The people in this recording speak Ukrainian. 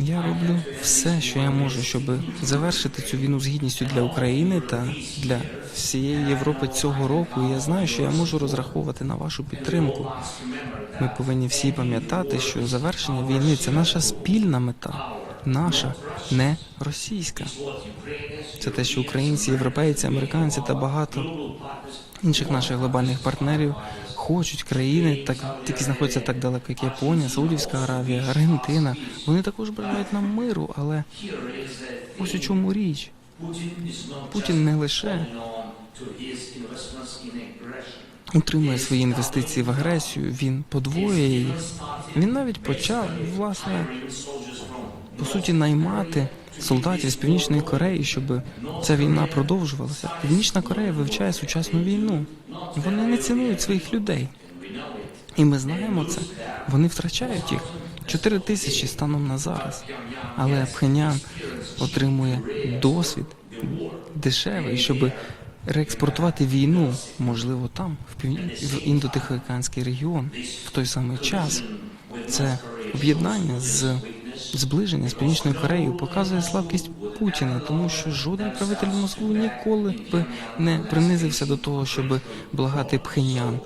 Я роблю все, що я можу, щоб завершити цю війну з гідністю для України та для всієї Європи цього року. Я знаю, що я можу розраховувати на вашу підтримку. Ми повинні всі пам'ятати, що завершення війни це наша спільна мета, наша, не російська. Це те, що українці, європейці, американці та багато інших наших глобальних партнерів хочуть країни, так які знаходяться так далеко, як Японія, Саудівська Аравія, Аргентина. Вони також бажають нам миру, але ось у чому річ. Путін не лише утримує свої інвестиції в агресію, він подвоює їх. Він навіть почав власне по суті наймати солдатів з північної Кореї, щоб ця війна продовжувалася. Північна Корея вивчає сучасну війну. Вони не цінують своїх людей. І ми знаємо це. Вони втрачають їх. Чотири тисячі станом на зараз. Але Пхенян отримує досвід дешевий, щоб реекспортувати війну, можливо, там, в півні... в індотихоокеанський регіон, в той самий час. Це об'єднання з зближення з Північною Кореєю показує слабкість Путіна, тому що жоден правитель Москви ніколи би не принизився до того, щоб благати Пхенян.